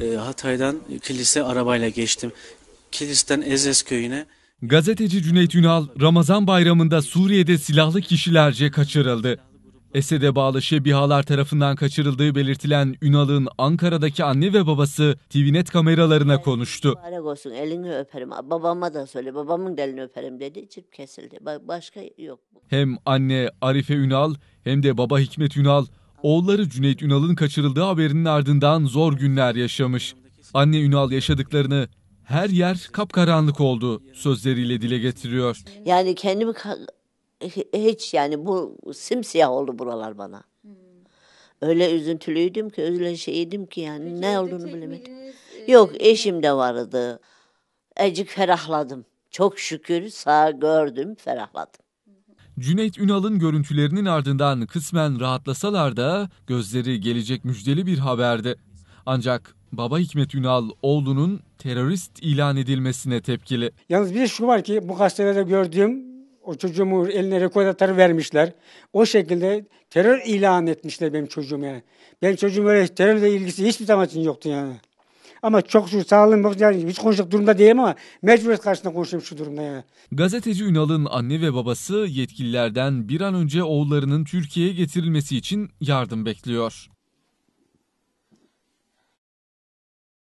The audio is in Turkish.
e, Hatay'dan Kilis'e arabayla geçtim. Kilis'ten Ezes köyüne. Gazeteci Cüneyt Ünal, Ramazan bayramında Suriye'de silahlı kişilerce kaçırıldı. Esed'e bağlı Şebihalar tarafından kaçırıldığı belirtilen Ünal'ın Ankara'daki anne ve babası TVNet kameralarına konuştu. Mübarek olsun elini öperim. Babama da söyle babamın da elini öperim dedi. Cip kesildi. Ba- Başka yok. Hem anne Arife Ünal hem de baba Hikmet Ünal, oğulları Cüneyt Ünal'ın kaçırıldığı haberinin ardından zor günler yaşamış. Anne Ünal yaşadıklarını her yer kapkaranlık oldu sözleriyle dile getiriyor. Yani kendimi hiç yani bu simsiyah oldu buralar bana. Öyle üzüntülüydüm ki öyle şeydim ki yani ne olduğunu bilemedim. Yok eşim de vardı. Ecik ferahladım. Çok şükür sağ gördüm ferahladım. Cüneyt Ünal'ın görüntülerinin ardından kısmen rahatlasalar da gözleri gelecek müjdeli bir haberdi. Ancak baba Hikmet Ünal oğlunun terörist ilan edilmesine tepkili. Yalnız bir şu var ki bu gazetelerde gördüğüm o çocuğumu eline rekordatörü vermişler. O şekilde terör ilan etmişler benim çocuğum yani. Benim çocuğum öyle terörle ilgisi hiçbir zaman için yoktu yani. Ama çok şu sağlığım yok yani hiç konuşacak durumda değilim ama mecburiyet karşısında konuşuyorum şu durumda yani. Gazeteci Ünal'ın anne ve babası yetkililerden bir an önce oğullarının Türkiye'ye getirilmesi için yardım bekliyor.